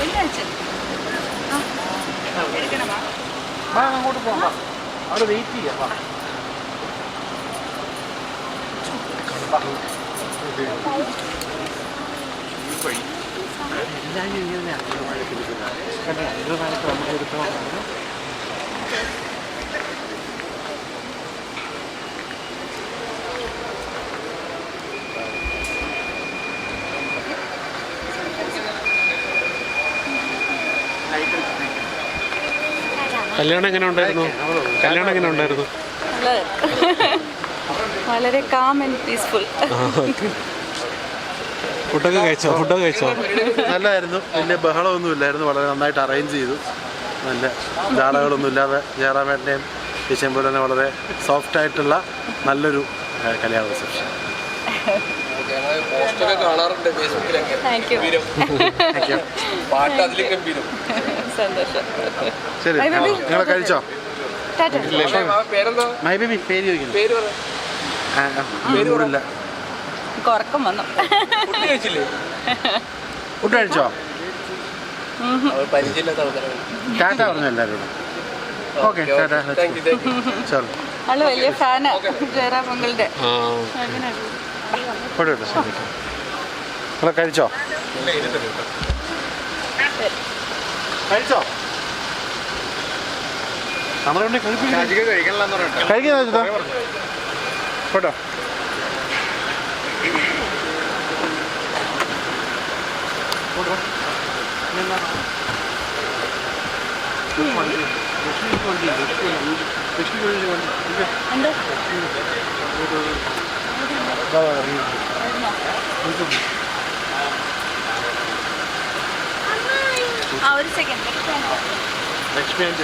എന്താ അച്ഛൻ എടുക്കണമാ വാ അങ്ങോട്ട് പോകാം അവിടെ വെയിറ്റ് ചെയ്യാം വാ. എല്ലാവരും ഇങ്ങനെ അഗ്രഹമായിട്ട് ഇരിക്കുന്നത്. കല്യാണം എങ്ങനെ ഉണ്ടായിരുന്നു? കല്യാണം എങ്ങനെ ഉണ്ടായിരുന്നു? വളരെ കാം ആൻഡ് പീസ്ഫുൾ ഫുഡൊക്കെ കഴിച്ചോ? ഫുഡൊക്കെ കഴിച്ചോ? നല്ലതായിരുന്നു. വലിയ ബഹളമൊന്നും ഇല്ലായിരുന്നു. വളരെ നന്നായിട്ട് അറേഞ്ച് ചെയ്തു. നല്ല ജാടകളൊന്നും ഇല്ലാതെ ജയറാമേട്ടന്റെയും വിഷയം പോലെ തന്നെ വളരെ സോഫ്റ്റ് ആയിട്ടുള്ള നല്ലൊരു കല്യാണ റിസപ്ഷൻ പോസ്റ്റൊക്കെ കാണാറുണ്ട് ഫേസ്ബുക്കിലൊക്കെ പാട്ട് അതിലും ഗംഭീരം. സന്തോഷം. ശരി നിങ്ങളെ കഴിച്ചോ? ടാറ്റ പക്ഷേ ആ മൈ ബേബി പേര് ചോദിക്കുന്നു. പേര് പറ. ആ, ആ, ഇല്ല എനിക്ക് ഉറക്കം വന്നു. ഫുഡ് കഴിച്ചോ? ടാറ്റ പറഞ്ഞു എല്ലാവരോടും ഓക്കെ ടാറ്റ ആൾ വലിയ ഫാനാ എടുത്തോ നിങ്ങൾ കഴിച്ചോ? കഴിച്ചോ? നമ്മളെ കഴിക്കുന്ന ഫോട്ടോ എന്താ? ഒരു second Lakshmi and Lakshmi and